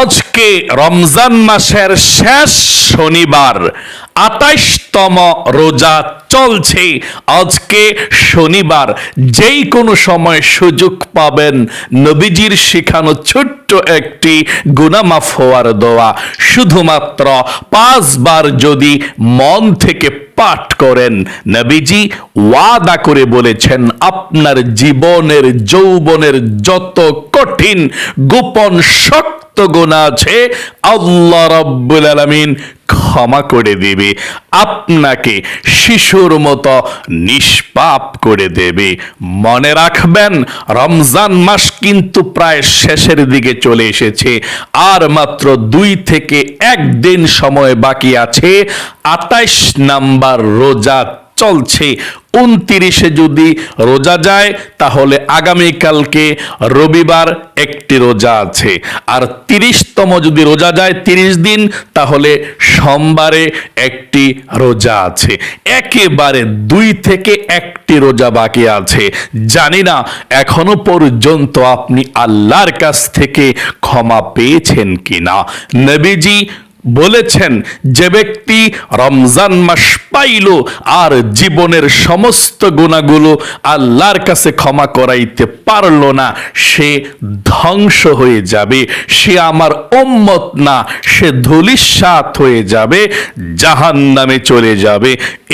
আজকে রমজান মাসের শেষ শনিবার আটাইশতম রোজা চলছে। আজকে শনিবার, যেই কোনো সময় সুযোগ পাবেন নবীজির শেখানো ছোট্ট একটি গুনামাফ হওয়ার দোয়া। শুধুমাত্র পাঁচবার যদি মন থেকে পাঠ করেন। নবীজি ওয়াদা করে বলেছেন, আপনার জীবনের যৌবনের যত কঠিন গোপন শক্ত গুণা আছে, আল্লাহ রব্বুল আলামিন ক্ষমা করে দেবে। আপনাকে শিশুর মতো নিষ্পাপ করে দেবে। মনে রাখবেন, রমজান মাস কিন্তু প্রায় শেষের দিকে চলে এসেছে। আর মাত্র দুই থেকে একদিন সময় বাকি আছে আটাইশ নাম্বার রোজা চলছে। উনতিরিশে যদি রোজা যায়, তাহলে আগামীকালকে রবিবার একটি রোজা আছে। আর তিরিশতম যদি রোজা যায়, তিরিশ দিন, তাহলে সোমবারে একটি রোজা আছে। একেবারে দুই থেকে একটি রোজা বাকি আছে। জানি না, এখনও পর্যন্ত আপনি আল্লাহর কাছ থেকে ক্ষমা পেয়েছেন কিনা। নবীজি বলেছেন, যে ব্যক্তি রমজান মাস পাইল আর জীবনের সমস্ত গুণাগুলো আল্লাহর কাছে ক্ষমা করাইতে পারল না, সে ধ্বংস হয়ে যাবে। সে আমার উম্মত না, সে ধুলিস্বাত হয়ে যাবে জাহান নামে চলে যাবে।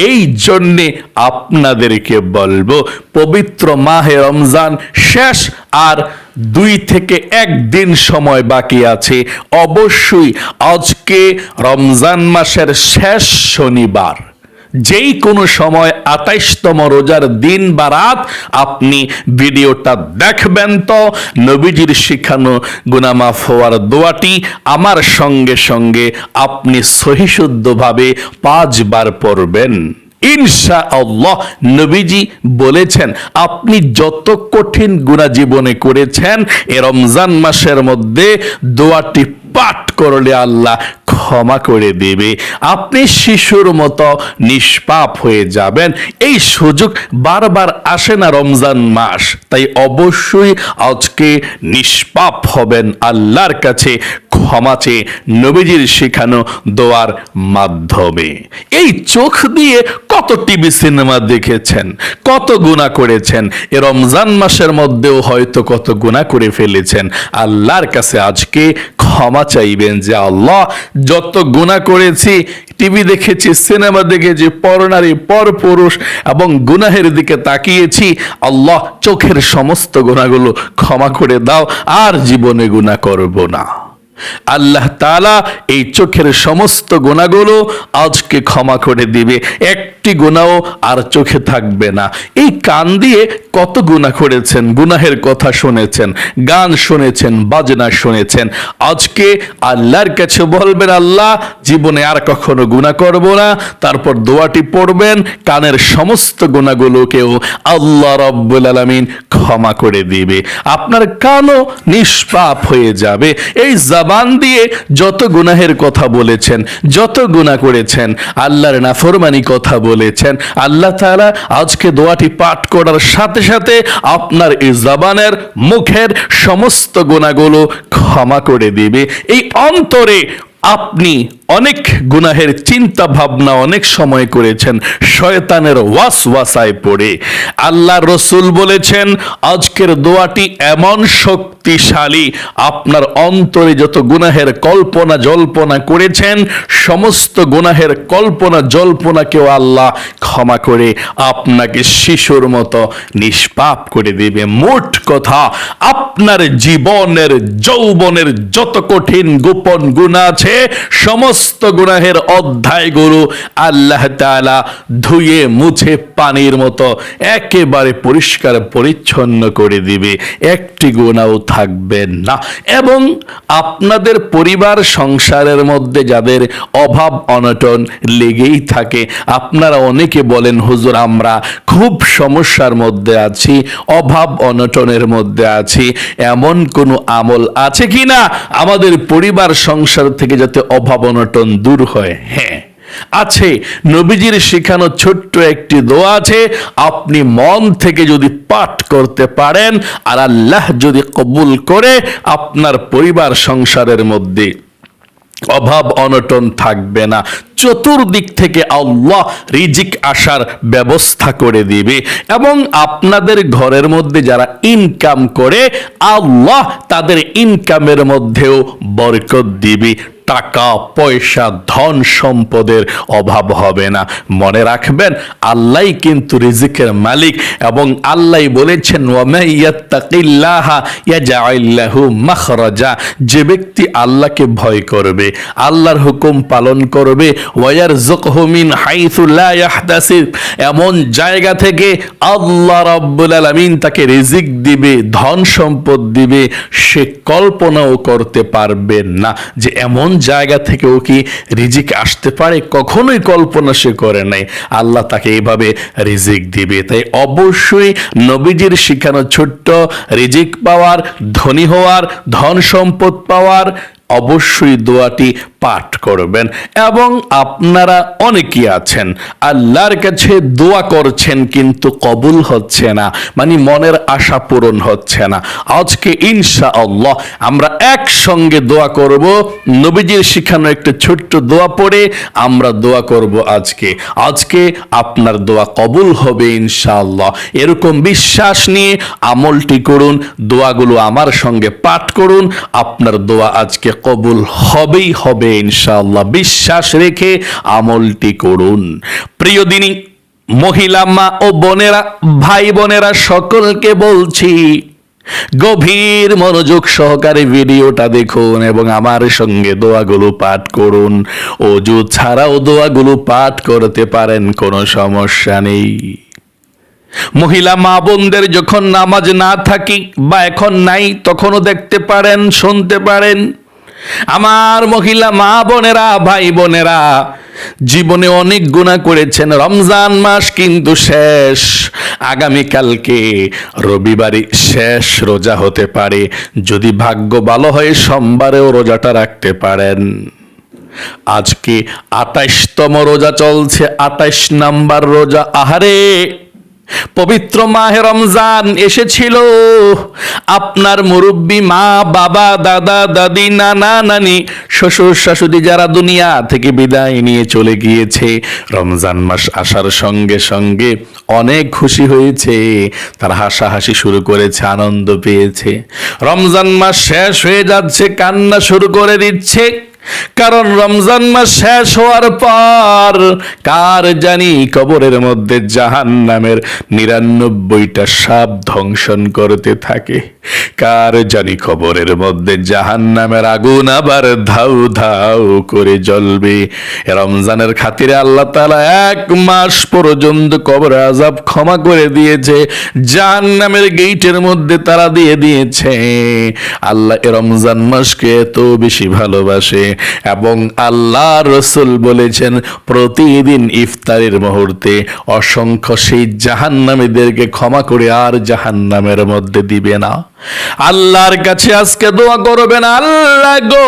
এই জন্যে আপনাদেরকে বলব, পবিত্র মাহে রমজান শেষ আর দুই থেকে একদিন সময় বাকি আছে। অবশ্যই আজকে রমজান মাসের শেষ শনিবার। যেই কোনো সময় আটাইশতম রোজার দিন বা রাত আপনি ভিডিওটা দেখবেন তো, নবীজির শিখানো গুনামাফ হওয়ার দোয়াটি আমার সঙ্গে সঙ্গে আপনি সহিশুদ্ধভাবে পাঁচবার পড়বেন। ইনশা আল্লাহ নবীজি বলেছেন, আপনি যত কঠিন গুণা জীবনে করেছেন, এ রমজান মাসের মধ্যে দোয়াটি পাঠ করলে আল্লাহ ক্ষমা করে দেবে। আপনি শিশুর মতো নিষ্পাপ হয়ে যাবেন। এই সুযোগ বারবার আসে না রমজান মাস, তাই অবশ্যই আজকে নিষ্পাপ হবেন আল্লাহর কাছে ক্ষমা চেয়ে নবীজির শেখানো দোয়ার মাধ্যমে। এই চোখ দিয়ে কত টিভি সিনেমা দেখেছেন, কত গুণা করেছেন, এ রমজান মাসের মধ্যেও হয়তো কত গুণা করে ফেলেছেন। আল্লাহর কাছে আজকে ক্ষমা চাইবেন যে আল্লাহ, যত গুণা করেছি, টিভি দেখেছি, সিনেমা দেখেছি, পরনারী পর পুরুষ এবং গুনাহের দিকে তাকিয়েছি, আল্লাহ চোখের সমস্ত গুণাগুলো ক্ষমা করে দাও, আর জীবনে গুণা করব না। আল্লাহ তালা এই চোখের সমস্ত গুণাগুলো আজকে ক্ষমা করে দিবে। একটি গোনাও আর চোখে থাকবে না। এই কান দিয়ে কত গুণা করেছেন, গুনাহের কথা শুনেছেন, গান শুনেছেন, বাজনা শুনেছেন। আজকে আল্লাহর কাছে বলবেন, আল্লাহ, জীবনে আর কখনো গুণা করব না। তারপর দোয়াটি পড়বেন, কানের সমস্ত গুণাগুলোকেও আল্লাহ রব্বুল আলমিন ক্ষমা করে দিবে। আপনার কানও নিষ্পাপ হয়ে যাবে। এই জাবান দিয়ে যত গুনাহের কথা বলেছেন, যত গুণা করেছেন, আল্লাহর নাফরমানি কথা বলেছেন, আল্লাহ তালা আজকে দোয়াটি পাঠ করার সাথে সাথে আপনার এই জবানের মুখের সমস্ত গুণাগুলো ক্ষমা করে দিবে। এই অন্তরে আপনি অনেক গুনাহের চিন্তা ভাবনা অনেক সময় করেছেন, শয়তানের ওয়াস ওয়াসায় পড়ে। আল্লাহ রসুল বলেছেন, আজকের দোয়াটি এমন শক্তিশালী, আপনার অন্তরে যত গুনাহের কল্পনা জল্পনা করেছেন, সমস্ত গুনাহের কল্পনা জল্পনাকেও আল্লাহ ক্ষমা করে আপনাকে শিশুর মতো নিষ্পাপ করে দেবে। মোট কথা, আপনার জীবনের, যৌবনের যত কঠিন গোপন গুণা আছে, সমস্ত গুনাহের অধ্যায়গুলো আল্লাহ তাআলা ধুয়ে মুছে পানির মতো একেবারে পরিষ্কার পরিচ্ছন্ন করে দিবে। একটি গুণাও থাকবে না। এবং আপনাদের পরিবার সংসারের মধ্যে যাদের অভাব অনটন লেগেই থাকে, আপনারা অনেকে বলেন, হুজুর, আমরা খুব সমস্যার মধ্যে আছি, অভাব অনটনের মধ্যে আছি, এমন কোনো আমল আছে কি না আমাদের পরিবার সংসার থেকে যাতে অভাব অনটন দূর হয়। হ্যাঁ আছে। নবীজির শেখানো ছোট্ট একটি দোয়া আছে। আপনি মন থেকে যদি পাঠ করতে পারেন, আর আল্লাহ যদি কবুল করে, আপনার পরিবার সংসারের মধ্যে অভাব অনটন থাকবে না। চতুর্দিক থেকে আল্লাহ রিজিক আসার ব্যবস্থা করে দিবে। এবং আপনাদের ঘরের মধ্যে যারা ইনকাম করে, আল্লাহ তাদের ইনকামের মধ্যেও বরকত দিবে। টাকা, পয়সা, ধন সম্পদের অভাব হবে না। মনে রাখবেন, আল্লাহ কিন্তু রিজিকের মালিক এবং আল্লাহ বলেছেন মাখরাজা। যে ব্যক্তি আল্লাহকে ভয় করবে, আল্লাহর হুকুম পালন করবে মিন লা ইয়াহতাসিব এমন জায়গা থেকে আল্লাহ রাব্বুল আলামিন তাকে রিজিক দিবে, ধন সম্পদ দিবে, সে কল্পনাও করতে পারবে না যে এমন জায়গা থেকেও কি রিজিক আসতে পারে? কখনোই কল্পনা সে করে নাই। আল্লাহ তাকে এইভাবে রিজিক দিবে। তাই অবশ্যই নবীজির শিখানো ছোট্ট রিজিক পাওয়ার, ধনী হওয়ার, ধন সম্পদ পাওয়ার অবশ্যই দোয়াটি পাঠ করবেন। এবং আপনারা অনেকেই আছেন, আল্লাহর কাছে দোয়া করছেন কিন্তু কবুল হচ্ছে না মানে মনের আশা পূরণ হচ্ছে না। আজকে ইনশা আল্লাহ আমরা একসঙ্গে দোয়া করব। নবীজির শিখানো একটা ছোট্ট দোয়া পড়ে আমরা দোয়া করব আজকে। আজকে আপনার দোয়া কবুল হবে ইনশাআল্লাহ। এরকম বিশ্বাস নিয়ে আমলটি করুন, দোয়াগুলো আমার সঙ্গে পাঠ করুন। আপনার দোয়া আজকে কবুল হবেই হবে ইনশাআল্লাহ। বিশ্বাস রেখে আমলটি করুন। প্রিয় দিনী, মহিলা মা ও বোনেরা, ভাই বোনেরা, সকলকে বলছি, গভীর মনোযোগ সহকারে ভিডিওটা দেখুন এবং আমার সঙ্গে দোয়াগুলো পাঠ করুন। অজু ছাড়াও দোয়াগুলো পাঠ করতে পারেন, কোনো সমস্যা নেই। মহিলা মা বোনদের যখন নামাজ না থাকি বা এখন নাই, তখনও দেখতে পারেন, শুনতে পারেন। আমার মহিলা মা বোনেরা, ভাই বোনেরা, জীবনে অনেক গুণা করেছেন, রমজান মাস কিন্তু শেষ। আগামীকালকে রবিবারই শেষ রোজা হতে পারে। যদি ভাগ্য ভালো হয়, সোমবারেও রোজাটা রাখতে পারেন। আজকে আটাইশতম রোজা চলছে আটাইশ নাম্বার রোজা। আহারে! পবিত্র মাহে রমজান এসেছিল। আপনার মুরব্বী মা, বাবা, দাদা, দাদি, নানা, নানি, শ্বশুর, শাশুড়ি যারা দুনিয়া থেকে বিদায় নিয়ে চলে গিয়েছে, রমজান মাস আসার সঙ্গে সঙ্গে অনেক খুশি হয়েছে, তারা হাসাহাসি শুরু করেছে, আনন্দ পেয়েছে। রমজান মাস শেষ হয়ে যাচ্ছে, কান্না শুরু করে দিচ্ছে। কারণ রমজান মাস শেষ হওয়ার পর কার জানি কবরের মধ্যে জাহান নামের নিরানব্বইটা সাপ ধ্বংসন করতে থাকে? কার জানি কবরের মধ্যে জাহান নামের আগুন আবার ধাউ ধাউ করে জ্বলবে? রমজানের খাতিরে আল্লাহ তালা এক মাস পর্যন্ত কবর আজাব ক্ষমা করে দিয়েছে জাহান নামের গেইটের মধ্যে তারা দিয়ে দিয়েছে। আল্লাহ রমজান মাসকে এত বেশি ভালোবাসে। এবং আল্লাহ রসুল বলেছেন, প্রতিদিন ইফতারের মুহূর্তে অসংখ্য সেই জাহান্নামীদেরকে ক্ষমা করে আর জাহান্নামের মধ্যে দিবে না। আল্লাহর কাছে আজকে দোয়া করবেন, আল্লাহ গো!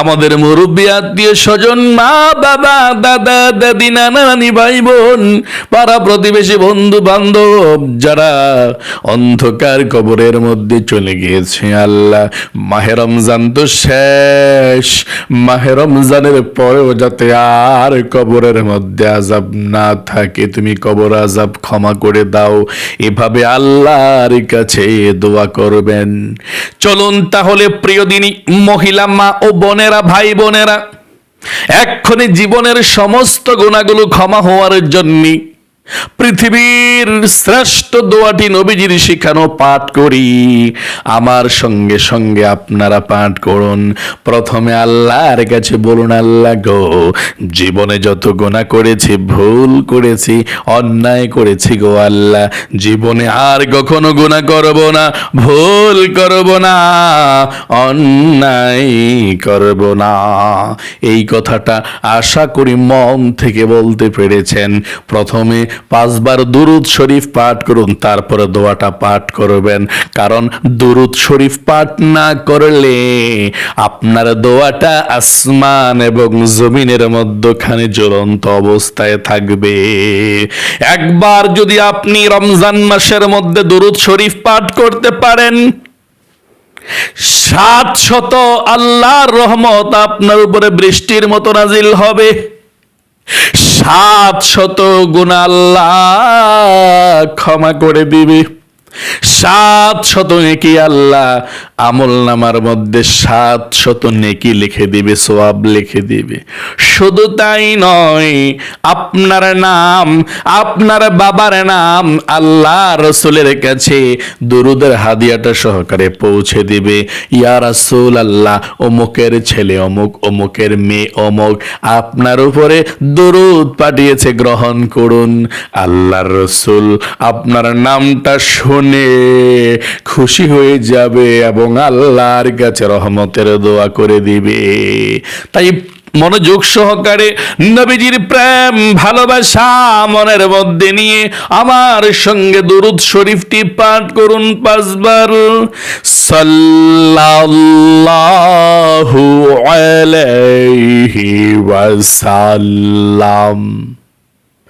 আমাদের মুরব্বী আত্মীয় স্বজন, মা, বাবা, দাদা, দাদি, নানা, নানি, ভাই, বোন, পাড়া প্রতিবেশী, বন্ধু বান্ধব, যারা অন্ধকার কবরের মধ্যে চলে গিয়েছে, আল্লাহ, মাহে রমজান তো শেষ, মাহে রমজানের পরেও যাতে আর কবরের মধ্যে আজাব না থাকে, তুমি কবর আজাব ক্ষমা করে দাও, এভাবে আল্লাহর কাছে দোয়া করবেন। চলুন তাহলে প্রিয় দিনী, মহিলা মা ও বোনেরা ভাই বোনেরা এক্ষণে জীবনের সমস্ত গুণাগুলো ক্ষমা হওয়ার জন্য পৃথিবীর শ্রেষ্ঠ দোয়াটি নবীজির শিখানো পাঠ করি। আমার সঙ্গে সঙ্গে আপনারা পাঠ করুন। প্রথমে আল্লাহর কাছে বলুন, আল্লাহ গো, জীবনে যত গুণা করেছি, ভুল করেছি, অন্যায় করেছি গো আল্লাহ, জীবনে আর কখনো গুণা করব না, ভুল করব না, অন্যায় করব না। এই কথাটা আশা করি মন থেকে বলতে পেরেছেন। প্রথমে পাঁচবার দুরুদ শরীফ পাঠ করুন। করুন তারপরে দোয়াটা পাঠ করবেন। কারণ দুরুদ শরীফ পাঠ না করলে আপনার দোয়াটা আসমান এবং জমিনের মধ্যখানে জ্বলন্ত অবস্থায় থাকবে। একবার যদি আপনি রমজান মাসের মধ্যে দুরুদ শরীফ পাঠ করতে পারেন, সাত শত আল্লাহর রহমত আপনার উপরে বৃষ্টির মতো নাজিল হবে। সাত শত গুণ আল্লাহ ক্ষমা করে দিবে। সাত শত নেকি আল্লাহ। আমল নামার মধ্যে সাত শত নেকি লিখে দিবে, সোয়াব লিখে দিবে। শুধু তাই নয়, আপনার নাম, আপনার বাবার নাম আল্লাহ রসুলের কাছে দুরুদের হাদিয়াটা সহকারে পৌঁছে দিবে। ইয়া রাসূল আল্লাহ, অমুকের ছেলে অমুক, অমুকের মেয়ে অমুক, আপনার উপরে দরুদ পাঠিয়েছে, গ্রহণ করুন। আল্লাহর রসুল, আপনার নামটা শুনে খুশি হয়ে যাবে এবং আল্লাহর কাছে রহমতের দোয়া করে দিবে। তাই মনোযোগ সহকারে নবীজির প্রেম, ভালোবাসা মনের মধ্যে নিয়ে আমার সঙ্গে দুরুদ শরীফটি পাঠ করুন পাঁচবার। সাল্লাল্লাহু আলাইহি ওয়াসাল্লাম।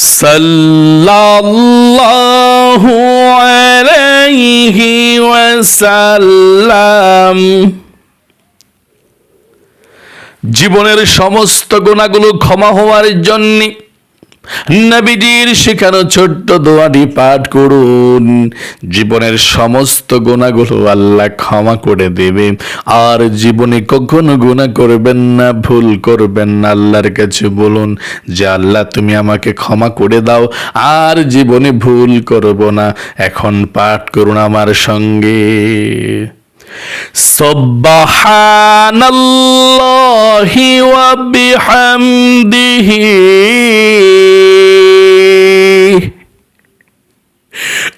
ওয়াসাল্লাম সাল্লাল্লাহু আলাইহি ওয়াসাল্লাম। জীবনের সমস্ত গুণাগুলো ক্ষমা হওয়ার জন্য নবীজির শেখানো ছোট্ট দোয়াটি পাঠ করুন। জীবনের সমস্ত গুণাগুলো আল্লাহ ক্ষমা করে দেবে। আর জীবনে কখনো গুণা করবেন না, ভুল করবেন না, আল্লাহর কাছে বলুন যে, আল্লাহ, তুমি আমাকে ক্ষমা করে দাও। আর জীবনে ভুল করব না। এখন পাঠ করুন আমার সঙ্গে। سبحان الله وبحمده.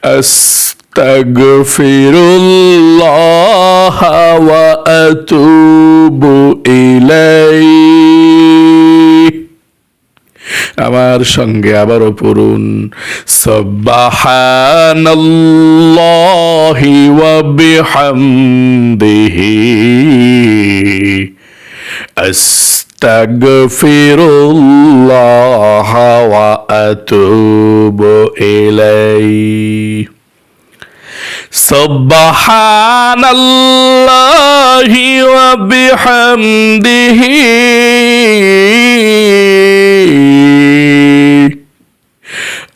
أستغفر الله وأتوب إليه. আমার সঙ্গে আবারও পড়ুন। সব্বাহানাল্লাহি ওয়া বিহামদিহি। আস্তাগফিরুল্লাহ ওয়া এলাই سبحان الله وبحمده.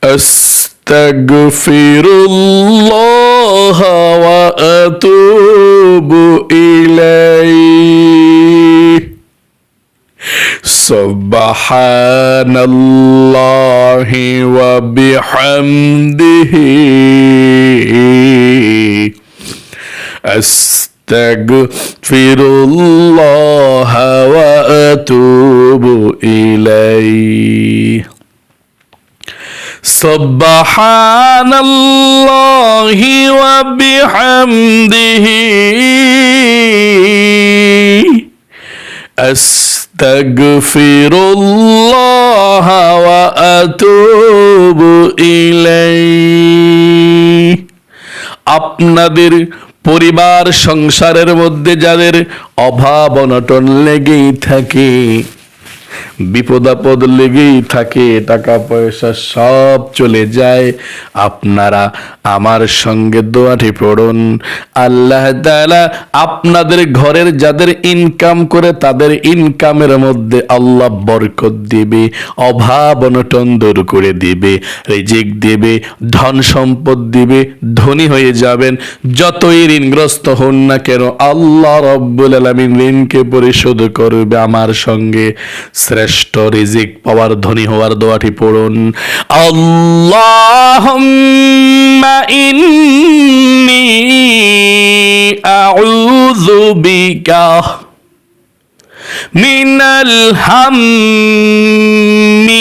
أستغفر الله وأتوب إليه. سبحان الله وبحمده. أستغفر الله وأتوب إليه. سبحان الله وبحمده أستغفر الله وأتوب إليه আপনাদের পরিবার সংসারের মধ্যে যাদের অভাব অনটন লেগেই থাকে বিপদ আপদ লেগেই থাকে টাকা পয়সা সব চলে যায়। আপনারা আমার সঙ্গে দোয়াটি পড়ুন। আল্লাহ আপনাদের ঘরের যাদের ইনকাম করে, তাদের ইনকামের মধ্যে আল্লাহ বরকত দিবে, অভাব অনটন দূর করে দিবে, রিজিক দিবে, ধন সম্পদ দিবে, ধনী হয়ে যাবেন। যতই ঋণগ্রস্ত হন না কেন, আল্লাহ রব্বুল আলামিন ঋণকে পরিশোধ করবে আমার সঙ্গে। শ্রেষ্ঠ শ্রেষ্ঠ রিজিক পাওয়ার ধনী হওয়ার দোয়াটি পড়ুন। আল্লাহুম্মা ইন্নি আউযু বিকা মিনাল হাম্মি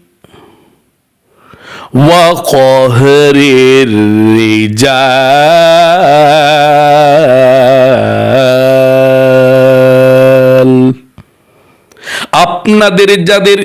وقهر الرجال আপনাদের যাদের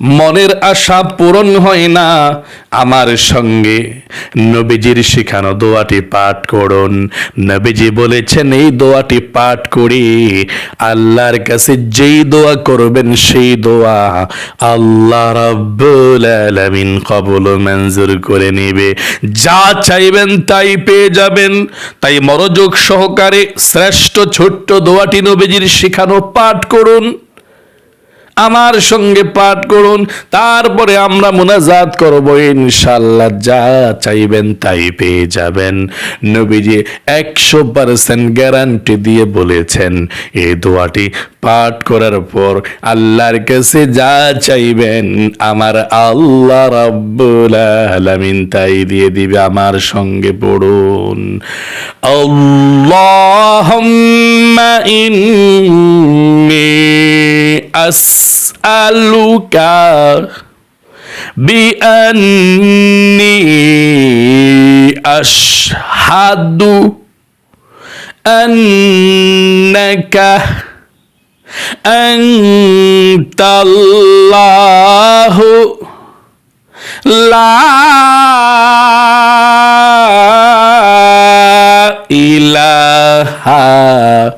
মনের আশা পূরণ হয় না। আমার সঙ্গে নবীজির শেখানো দোয়াটি পাঠ করুন। নবীজি বলেছেন, এই দোয়াটি পাঠ করে। আল্লাহর কাছে যেই দোয়া করবেন, সেই দোয়া আল্লাহ রাব্বুল আলামিন কবুল মঞ্জুর করে নেবে। যা চাইবেন তাই পেয়ে যাবেন। তাই মনোযোগ সহকারে শ্রেষ্ঠ ছোট্ট দোয়াটি নবীজির শেখানো পাঠ করুন। আমার সঙ্গে পাঠ করুন, তারপরে আমরা মোনাজাত করব ইনশাল্লাহ যা চাইবেন তাই পেয়ে যাবেন। নবীজি একশো পার্সেন্ট গ্যারান্টি দিয়ে বলেছেন এই দোয়াটি পাঠ করার পর আল্লাহর কাছে যা চাইবেন আমার আল্লাহ রাব্বুল আলামিন তাই দিয়ে দিবে, আমার সঙ্গে পড়ুন। আল্লাহুম্মা ইন্নী as'aluka bi anni ashhadu annaka antallahu la ilaha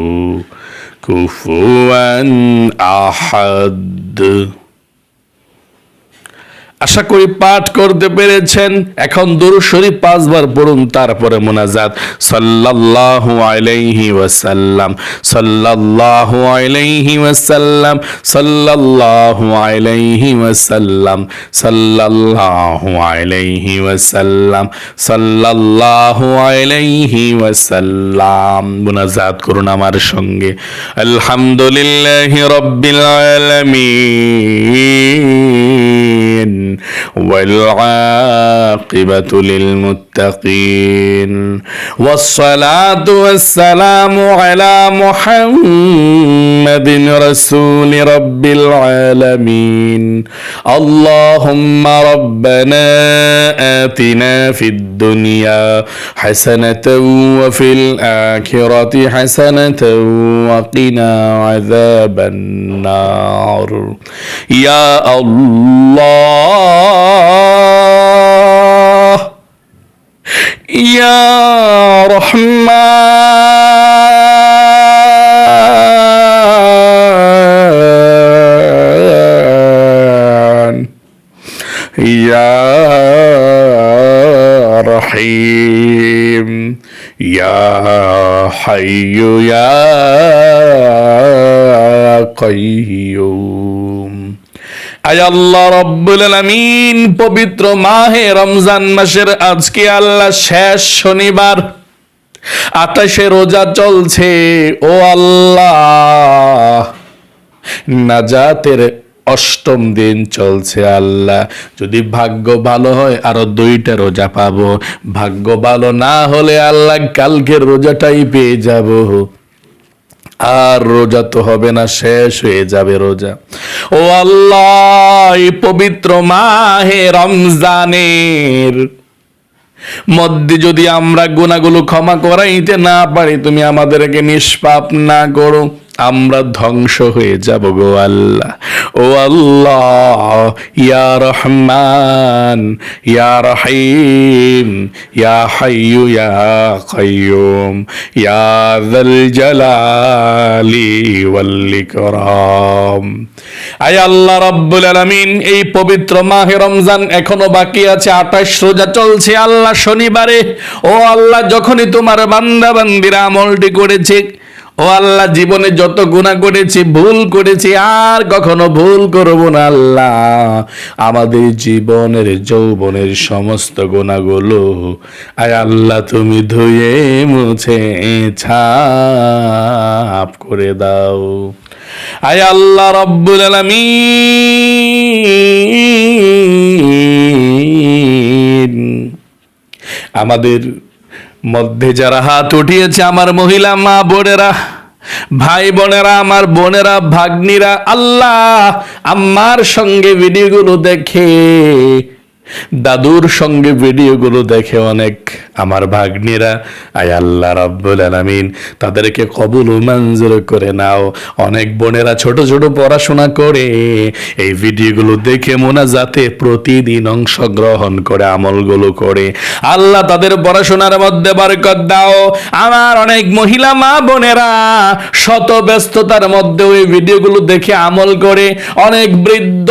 كفوا أحد. আশা করি পাঠ করতে পেরেছেন। এখন শরীফ পাঁচবার পড়ুন, তারপরে মোনাজাত। সাল্লাল্লাহু আলাইহি ওয়াসাল্লাম, সাল্লাল্লাহু আলাইহি ওয়াসাল্লাম, সাল্লাল্লাহু আলাইহি ওয়াসাল্লাম, সাল্লাল্লাহু আলাইহি ওয়াসাল্লাম, সাল্লাল্লাহু আলাইহি ওয়াসাল্লাম। মোনাজাত করুন আমার সঙ্গে। আলহামদুলিল্লাহি রাব্বিল আলামিন। والعاقبة للمتقين والصلاة والسلام على محمد رسول رب العالمين. اللهم ربنا آتنا في الدنيا حسنة وفي الآخرة حسنة وقنا عذاب النار. يا الله يا رحمن হাইয়ু ইয়া কাইয়ুম আল্লাহ রব্বুল আলামিন, পবিত্র মাহে রমজান মাসের আজকে আল্লাহ শেষ শনিবার আটাশে রোজা চলছে। ও আল্লাহ, নাজাতের অষ্টম দিন চলছে আল্লাহ। যদি ভাগ্য ভালো হয়, আরও দুইটা রোজা পাবো। ভাগ্য ভালো না হলে আল্লাহ কালকের রোজাটাই পেয়ে যাব। আর রোজা তো হবে না, শেষ হয়ে যাবে রোজা। ও আল্লাহ পবিত্র মাহে রমজানের মধ্যে যদি আমরা গুণাগুলো ক্ষমা করাইতে না পারি, তুমি আমাদেরকে নিষ্পাপ না করো। আমরা ধ্বংস হয়ে যাব গো আল্লাহ। ও আল্লাহ, ইয়া রহমান, ইয়া রহিম, ইয়া হাইয়ু, ইয়া কাইয়ুম, ইয়া যাল জালালি ওয়াল ইকরাম। আয় আল্লাহ রাব্বুল আলামিন, এই পবিত্র মাহে রমজান এখনও বাকি আছে, আঠাশ রোজা চলছে, আল্লাহ শনিবারে। ও আল্লাহ, যখনই তোমার বান্দা বান্দিরা আমলটি করেছে ও আল্লাহ, জীবনে যত গুণা করেছি, ভুল করেছি, আর কখনো ভুল করব না আল্লাহ। আমাদের জীবনের, যৌবনের সমস্ত গুণাগুলো আয় আল্লাহ, তুমি ধুয়ে, মুছে, ছাপ করে দাও। আয় আল্লাহ, রব্বুল আলামিন। আমাদের মধ্যে যারা হাত উঠিয়েছে আমার মহিলা, মা বোনেরা, ভাই বোনেরা, আমার বোনেরা, ভাগ্নিরা, আল্লাহ আমার সঙ্গে ভিডিওগুলো দেখে, দাদুর সঙ্গে ভিডিওগুলো দেখে অনেক। আমার ভাগ্নিরা, আয় আল্লাহ রাব্বুল আলামিন, তাদেরকে কবুল মঞ্জুর করে নাও। অনেক বোনেরা ছোট ছোট পড়াশোনা করে, এই ভিডিওগুলো দেখে মোনাজাতে প্রতিদিন অংশগ্রহণ করে, আমলগুলো করে। আল্লাহ তাদের পড়াশোনার মধ্যে বরকত দাও। আমার অনেক মহিলা মা বোনেরা শত ব্যস্ততার মধ্যে ওই ভিডিওগুলো দেখে আমল করে, অনেক বৃদ্ধ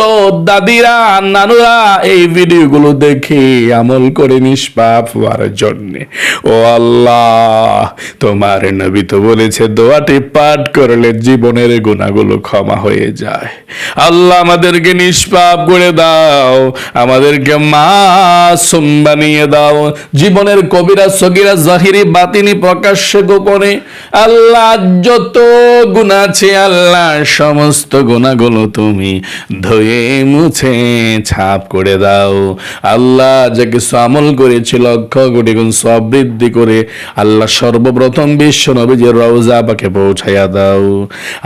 দাদিরা, নানুরা এই ভিডিওগুলো দেখে আমল করে নিষ্পাপ হওয়ার জন্য। ও আল্লাহ, তোমার নবী তো বলেছে, দোয়াটি পাঠ করলে জীবনের গুণাগুলো ক্ষমা হয়ে যায়। আল্লাহ আমাদেরকে নিষ্পাপ করে দাও, আমাদেরকে মাসুম বানিয়ে দাও। জীবনের কবিরা, সগিরা, জাহিরি, বাতিনি প্রকাশ্যে গোপনে। আল্লাহ, যত গুণা আছে আল্লাহ, সমস্ত গুণাগুলো তুমি ধুয়ে মুছে, ছাপ করে দাও। আল্লাহ যে কিছু আমল করেছি, লক্ষ কোটি গুণ সব বৃদ্ধি করে আল্লাহ সর্বপ্রথম বিশ্ব নবীজের রওজা পাকে পৌঁছাইয়া দাও।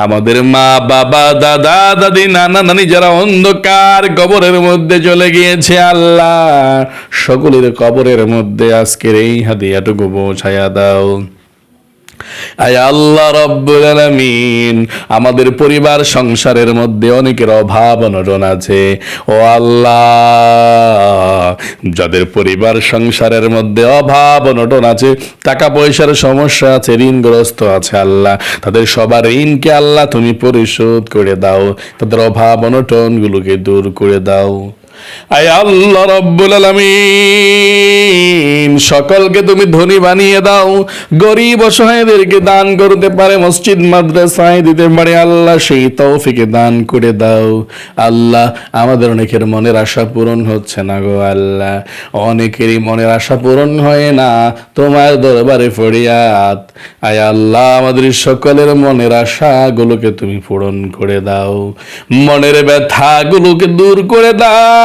আমাদের মা, বাবা, দাদা, দাদি, নানা, নানি যারা অন্ধকার কবরের মধ্যে চলে গিয়েছে আল্লাহ, সকলের কবরের মধ্যে আজকের এই হাতে হাদিয়াটুকু পৌঁছাইয়া দাও। আল্লাহ রব্বুল আমাদের পরিবার সংসারের মধ্যে অনেকের অভাব, অনটন আছে। ও আল্লাহ, যাদের পরিবার সংসারের মধ্যে অভাব, অনটন আছে টাকা পয়সার সমস্যা আছে, ঋণগ্রস্ত আছে আল্লাহ। তাদের সবার ঋণকে আল্লাহ তুমি পরিশোধ করে দাও। তাদের অভাব অনটন গুলোকে দূর করে দাও। আয় আল্লাহ রব্বুল আলামিন, সকলকে তুমি ধনী বানিয়ে দাও, গরিব অসহায়দেরকে দান করতে পারে মসজিদ, মাদ্রাসায় দিতে পারে, আল্লাহ সেই তৌফিকে দান করে দাও। আল্লাহ, আমাদের অনেকের মনের আশা পূরণ হচ্ছে না গো আল্লাহ। অনেকেরই মনের আশা পূরণ হয় না, তোমার দরবারে ফরিয়াদ। আয় আল্লাহ, আমাদের সকলের মনের আশাগুলোকে তুমি পূরণ করে দাও। মনের ব্যথাগুলোকে দূর করে দাও।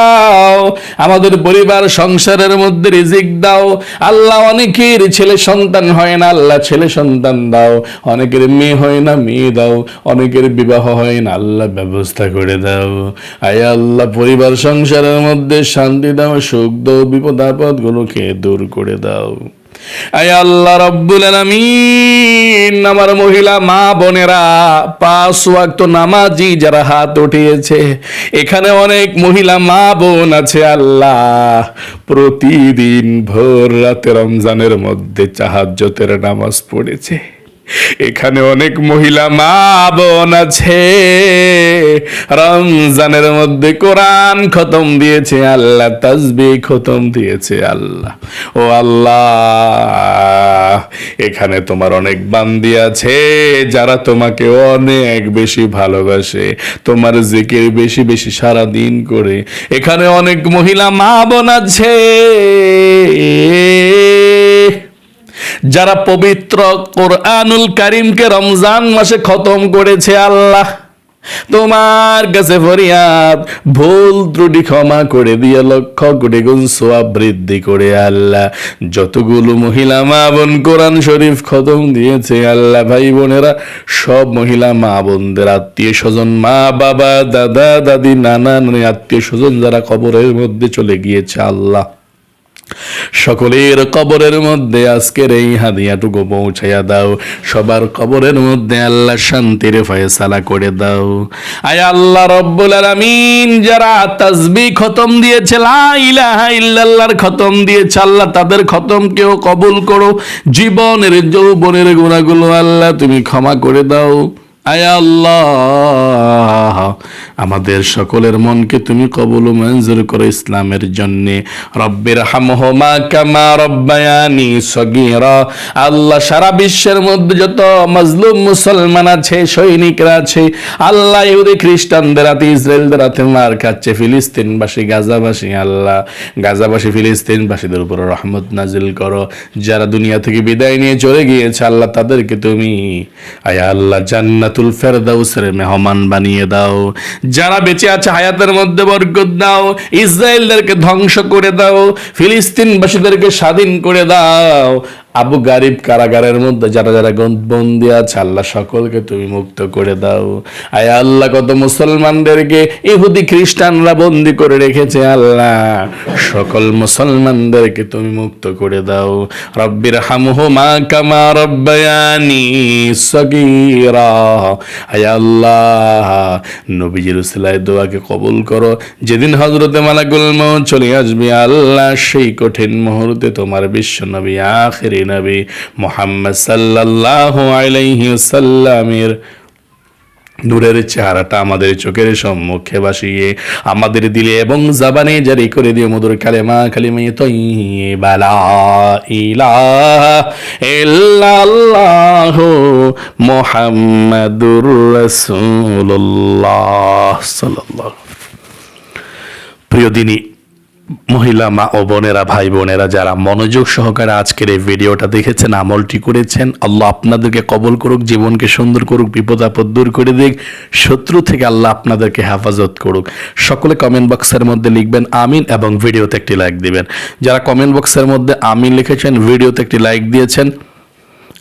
আমাদের পরিবার, সংসারের মধ্যে রিজিক দাও। আল্লাহ অনেকের ছেলে সন্তান হয় না, আল্লাহ ছেলে সন্তান দাও। অনেকের মেয়ে হয় না, মেয়ে দাও। অনেকের বিবাহ হয় না, আল্লাহ ব্যবস্থা করে দাও। আয় আল্লাহ, পরিবার, সংসারের মধ্যে শান্তি দাও, সুখ দাও, বিপদ আপদ গুলোকে দূর করে দাও। আল্লাহ রব্বুল আলামিন, আমার মহিলা, মা বোনেরা, পাঁচ ওয়াক্ত নামাজি যারা হাত উঠিয়েছে, এখানে অনেক মহিলা, মা বোন আছে আল্লাহ। প্রতিদিন ভোর রাতে রমজানের মধ্যে চাহাজ্যতের নামাজ পড়েছে। এখানে অনেক মহিলা মা বোন আছে। রমজানের মধ্যে কোরআন খতম দিয়েছে আল্লাহ তাজবি খতম দিয়েছে আল্লাহ। ও আল্লাহ, এখানে তোমার অনেক বান্দি আছে যারা তোমাকে অনেক বেশি ভালোবাসে, তোমার জিকির বেশি বেশি সারা দিন করে। এখানে অনেক মহিলা মা বোন আছে। যারা পবিত্র কোরআনুল কারিমকে রমজান মাসে খতম করেছে আল্লাহ, তোমার কাছে ফরিয়াদ, ভুল ত্রুটি ক্ষমা করে দিয়ে লক্ষ কোটি গুণ সোয়াব বৃদ্ধি করে আল্লাহ। যতগুলো মহিলা মা বোন কোরআন শরীফ খতম দিয়েছে আল্লাহ, ভাই বোনেরা, সব মহিলা মা বোনদের, আত্মীয় স্বজন, মা, বাবা, দাদা, দাদি, নানা, নানি, আত্মীয় স্বজন যারা কবরের মধ্যে চলে গিয়েছে আল্লাহ। সকলের কবরের মধ্যে আজকের এই হাদিয়াটুকু পৌঁছাইয়া দাও। সবার কবরের মধ্যে আল্লাহ শান্তির ফয়সালা করে দাও। আয় আল্লাহ রব্বুল আলামিন, যারা তাসবি খতম দিয়েছে, লা ইলাহা ইল্লাল্লাহর খতম দিয়েছে, আল্লাহ তাদের খতম কেউ কবুল করো। জীবনের যৌবনের গুণাগুলো আল্লাহ তুমি ক্ষমা করে দাও। আল্লাহ। আমাদের সকলের মনকে তুমি কবুল মঞ্জুর করো ইসলামের জন্য। রব্বের হামহমা কামা রব্বায়ানি সগীরা। আল্লাহ সারা বিশ্বের মধ্যে যত মজলুম মুসলমান আছে, সৈনিকরা আছে, আল্লাহ ইহুদি, খ্রিস্টানদের হাতে, ইসরায়েলদের হাতে মার খাচ্ছে। ফিলিস্তিনবাসী, গাজাবাসী, আল্লাহ। গাজাবাসী, ফিলিস্তিনবাসীদের উপর রহমত নাজিল করো। যারা দুনিয়া থেকে বিদায় নিয়ে চলে গিয়েছে, আল্লাহ তাদেরকে তুমি, আয়া আল্লাহ জান্নাতুল ফেরদাউসের মেহমান বানিয়ে দাও। যারা বেঁচে আছে হায়াতের মধ্যে বরকত দাও, ইসরায়েলদেরকে ধ্বংস করে দাও, ফিলিস্তিনবাসীদেরকে স্বাধীন করে দাও। আবু গারিব কারাগারের মধ্যে যারা যারা বন্দি আছে, আল্লাহ সকলকে তুমি মুক্ত করে দাও। আয় আল্লাহ, কত মুসলমানদেরকে ইহুদি খ্রিস্টানরা বন্দি করে রেখেছে আল্লাহ। সকল মুসলমানদেরকে তুমি মুক্ত করে দাও। রব্বির হামহুমা কামা রব্বায়ানি সগীরা। আয় আল্লাহ, নবীজির উসিলায় দোয়াকে কবুল করো। যেদিন হজরতে মালাকুল মৌত চলে আসবে, আল্লাহ সেই কঠিন মুহূর্তে তোমার বিশ্ব নবী আখেরি নবী মোহাম্মদ সাল্লাল্লাহু আলাইহি সাল্লামের নূরের চেহারাটা আমাদের চোখের সম্মুখে বাসিয়ে আমাদের দিলে এবং জাবানে জারি করে দিয়ে মধুর কালেমা, কালিমে তৈবা লা ইলাহা মুহাম্মাদুর সাল্লাল্লাহু প্রিয় দিনী মহিলা মা ও বোনেরা, ভাই বোনেরা যারা মনোযোগ সহকারে আজকের এই ভিডিওটা দেখেছেন, আমলটি করেছেন, আল্লাহ আপনাদেরকে কবল করুক, জীবনকে সুন্দর করুক বিপদ আপদ দূর করে দিক, শত্রু থেকে আল্লাহ আপনাদেরকে হেফাজত করুক। সকলে কমেন্ট বক্সের মধ্যে লিখবেন, আমিন, এবং ভিডিওতে একটি লাইক দিবেন। যারা কমেন্ট বক্সের মধ্যে আমিন লিখেছেন, ভিডিওতে একটি লাইক দিয়েছেন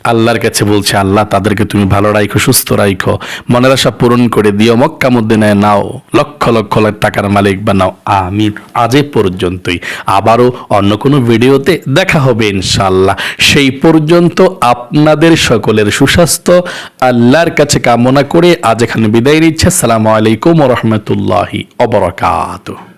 আল্লাহর কাছে বলছে, আল্লাহ, তাদেরকে তুমি ভালো রাখো সুস্থ রাখো মনের আশা পূরণ করে দিও, মক্কা মধ্যে নেয় নাও। লক্ষ লক্ষ লাখ টাকার মালিক বানাও। আমিন। আজ পর্যন্তই। আবারও অন্য কোনো ভিডিওতে দেখা হবে ইনশাল্লাহ সেই পর্যন্ত আপনাদের সকলের সুস্বাস্থ্য, আল্লাহর কাছে কামনা করে আজ এখানে বিদায় নিচ্ছে। আসসালামু আলাইকুম রহমতুল্লাহি অবরকাত